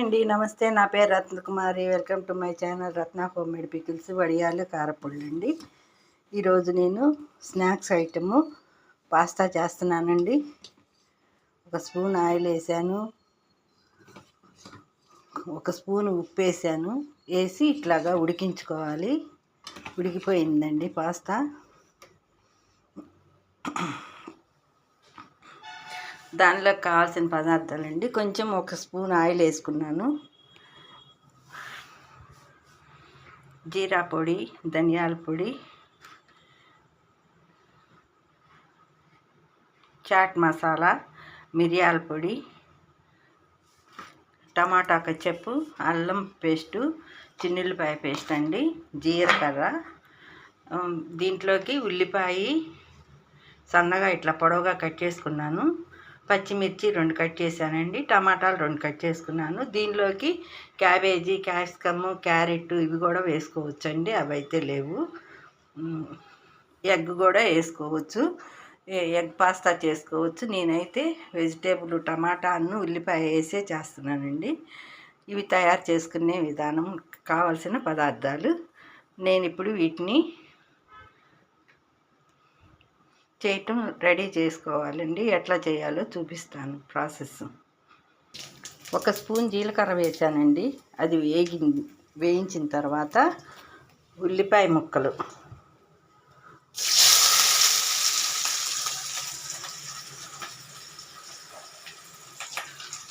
అండి. నమస్తే నా పేరు Ratnakumari. Welcome to my channel Ratna homemade pickles వడియాలు కారపొళ్ళు అండి ఈరోజు నేను స్నాక్స్ ఐటము పాస్తా చేస్తున్నానండి. ఒక స్పూన్ ఆయిల్ వేసాను. ఒక స్పూన్ ఉప్పు వేసాను. వేసి ఇట్లాగా ఉడికించుకోవాలి. ఉడికిపోయిందండి పాస్తా. దానిలో కావాల్సిన పదార్థాలండి. కొంచెం ఒక స్పూన్ ఆయిల్ వేసుకున్నాను. జీరా పొడి ధనియాల పొడి చాట్ మసాలా మిరియాల పొడి టమాటా కచ్చప్పు అల్లం పేస్టు చిన్నుల్లిపాయ పేస్ట్ అండి జీలకర్ర దీంట్లోకి ఉల్లిపాయ సన్నగా ఇట్లా పొడవుగా కట్ చేసుకున్నాను. పచ్చిమిర్చి రెండు కట్ చేశానండి టమాటాలు రెండు కట్ చేసుకున్నాను. దీనిలోకి క్యాబేజీ క్యాప్సికమ్ క్యారెట్ ఇవి కూడా వేసుకోవచ్చండి అవి అయితే లేవు ఎగ్ కూడా వేసుకోవచ్చు. ఎగ్ పాస్తా చేసుకోవచ్చు. నేనైతే వెజిటేబుల్ టమాటా అన్ను ఉల్లిపాయ వేసే చేస్తున్నానండి. ఇవి తయారు చేసుకునే విధానం కావలసిన పదార్థాలు. నేను ఇప్పుడు వీటిని చేయటం రెడీ చేసుకోవాలండి. ఎట్లా చేయాలో చూపిస్తాను ప్రాసెస్. ఒక స్పూన్ జీలకర్ర వేసానండి. అది వేగి వేయించిన తర్వాత ఉల్లిపాయ ముక్కలు.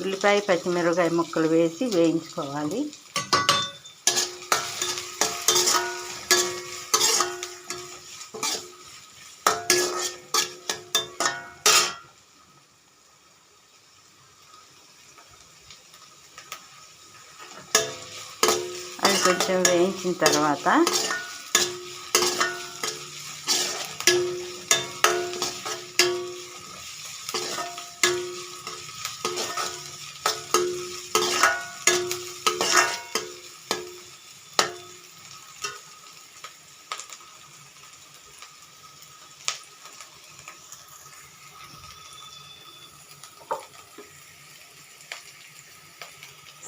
ఉల్లిపాయ పచ్చిమిరపకాయ ముక్కలు వేసి వేయించుకోవాలి. కొంచెం వేయించిన తర్వాత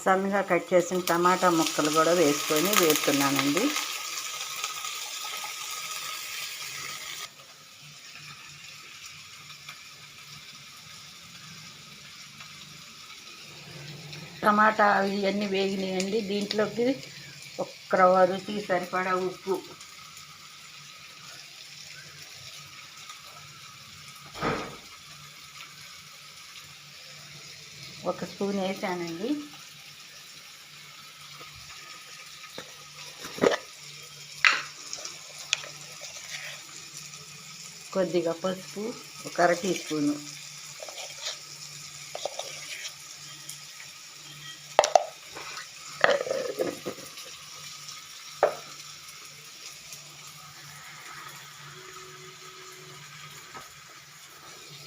సన్నగా కట్ చేసిన టమాటా ముక్కలు కూడా వేసుకొని వేస్తున్నానండి టమాటా ఇవన్నీ వేగినాయండి. దీంట్లోకి ఒక్క రుచికి సరిపడా ఉప్పు. ఒక స్పూన్ వేసానండి. కొద్దిగా పసుపు ఒక అర టీ స్పూను.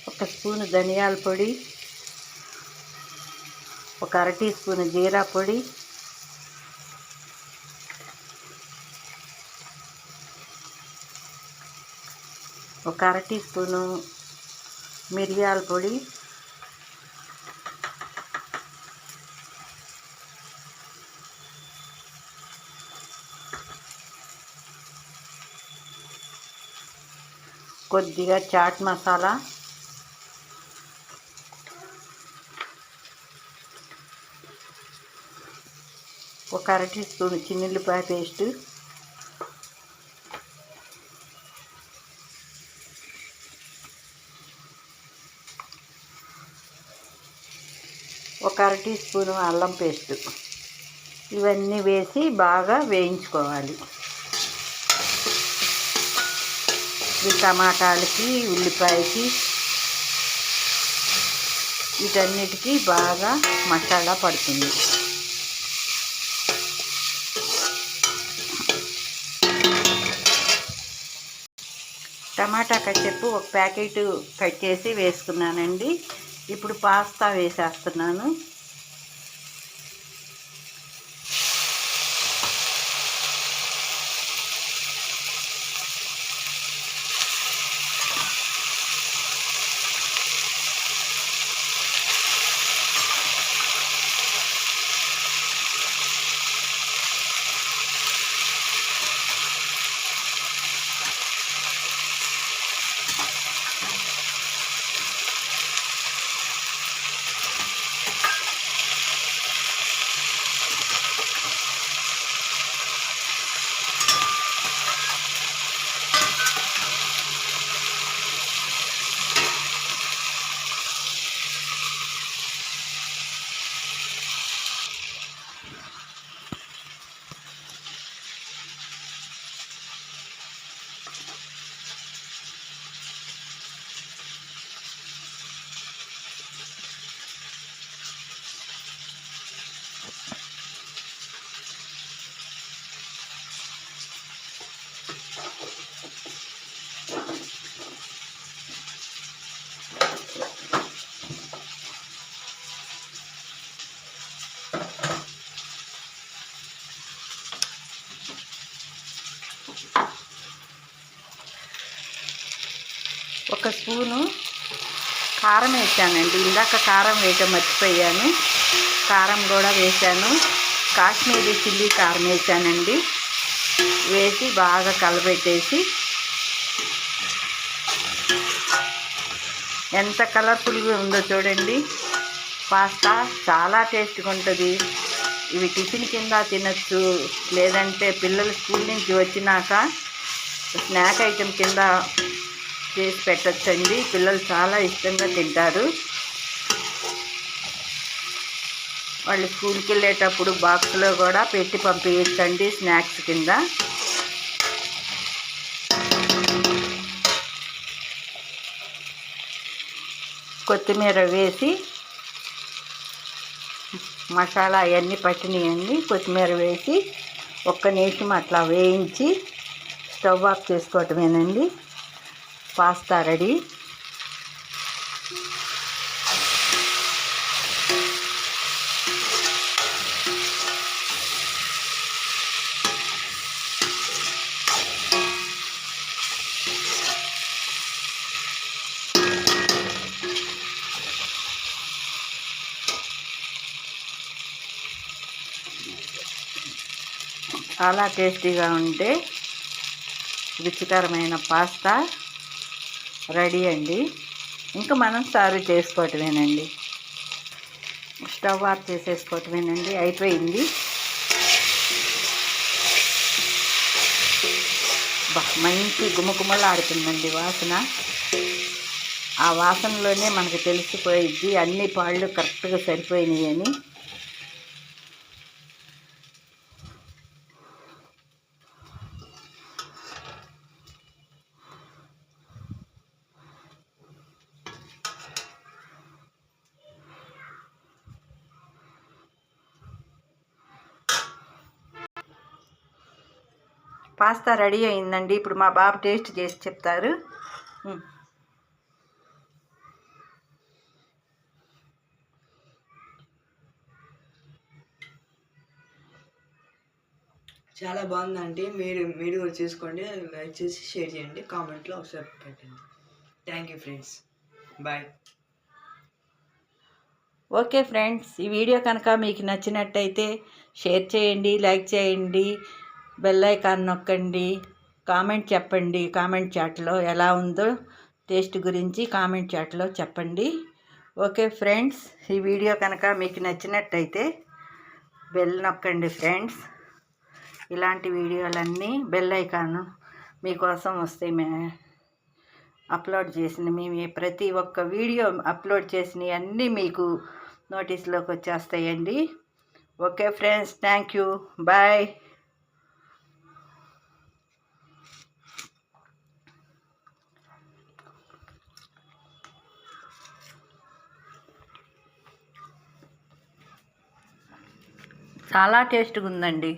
ఒక స్పూను ధనియాల పొడి ఒక అర టీ స్పూను జీరా పొడి ఒక అర టీ స్పూను మిరియాల పొడి కొద్దిగా చాట్ మసాలా ఒక అర టీ స్పూన్ చిన్నుల్లిపాయ పేస్టు టీ స్పూన్ అల్లం పేస్ట్. ఇవన్నీ వేసి బాగా వేయించుకోవాలి. ఈ టమాటాలకి ఉల్లిపాయకి వీటన్నిటికీ బాగా మసాలా పడుతుంది. టమాటా కచ్చెప్పు ఒక ప్యాకెట్ కట్ చేసి వేసుకున్నానండి. ఇప్పుడు పాస్తా వేసేస్తున్నాను. ఒక స్పూను కారం వేసానండి. ఇందాక కారం వేయటం మర్చిపోయాను. కారం కూడా వేశాను కాశ్మీరీ చిల్లీ కారం వేసానండి. వేసి బాగా కలబెట్టేసి ఎంత కలర్ఫుల్గా ఉందో చూడండి. పాస్తా చాలా టేస్ట్గా ఉంటుంది. ఇవి టిఫిన్ కింద తినచ్చు. లేదంటే పిల్లలు స్కూల్ నుంచి వచ్చినాక స్నాక్ ఐటెం కింద చేసి పెట్టచ్చండి. పిల్లలు చాలా ఇష్టంగా తింటారు. వాళ్ళు స్కూల్కి వెళ్ళేటప్పుడు బాక్స్లో కూడా పెట్టి పంపించండి స్నాక్స్ కింద. కొత్తిమీర వేసి మసాలా అవన్నీ పట్టినాయండి. కొత్తిమీర వేసి ఒక్క నిమిషం అట్లా వేయించి స్టవ్ ఆఫ్ చేసుకోవటమేనండి. Pasta ready. చాలా టేస్టీగా ఉంటే రుచికరమైన పాస్తా రెడీ అండి. ఇంకా మనం సర్వ్ చేసుకోవటమేనండి. స్టవ్ ఆఫ్ చేసేసుకోవటమేనండి. అయిపోయింది. బా మంచి గుమగుమలాడుతుందండి వాసన. ఆ వాసనలోనే మనకు తెలిసిపోయిద్ది అన్ని పాళ్ళు కరెక్ట్గా సరిపోయినాయి అని పాస్తా రెడీ అయిందండి. ఇప్పుడు మా బాబు టేస్ట్ చేసి చెప్తారు. చాలా బాగుందండి. మీరు మీరు కూడా చూసుకోండి. లైక్ చేసి షేర్ చేయండి. కామెంట్లో ఒకసారి పెట్టండి. Thank you friends bye okay friends ఈ వీడియో కనుక మీకు నచ్చినట్టయితే షేర్ చేయండి లైక్ చేయండి. బెల్ ఐకాన్ నొక్కండి. కామెంట్ చెప్పండి. కామెంట్ చాట్లో ఎలా ఉందో టేస్ట్ గురించి కామెంట్ చాట్లో చెప్పండి. ఓకే ఫ్రెండ్స్ ఈ వీడియో కనుక మీకు నచ్చినట్టయితే బెల్ నొక్కండి ఫ్రెండ్స్. ఇలాంటి వీడియోలన్నీ బెల్ ఐకాన్ మీకోసం వస్తాయి మే అప్లోడ్ చేసిన మేము ప్రతి ఒక్క వీడియో అప్లోడ్ చేసినవి అన్నీ మీకు నోటీస్లోకి వచ్చేస్తాయండి. Okay friends thank you. Bye. చాలా టేస్ట్గా ఉందండి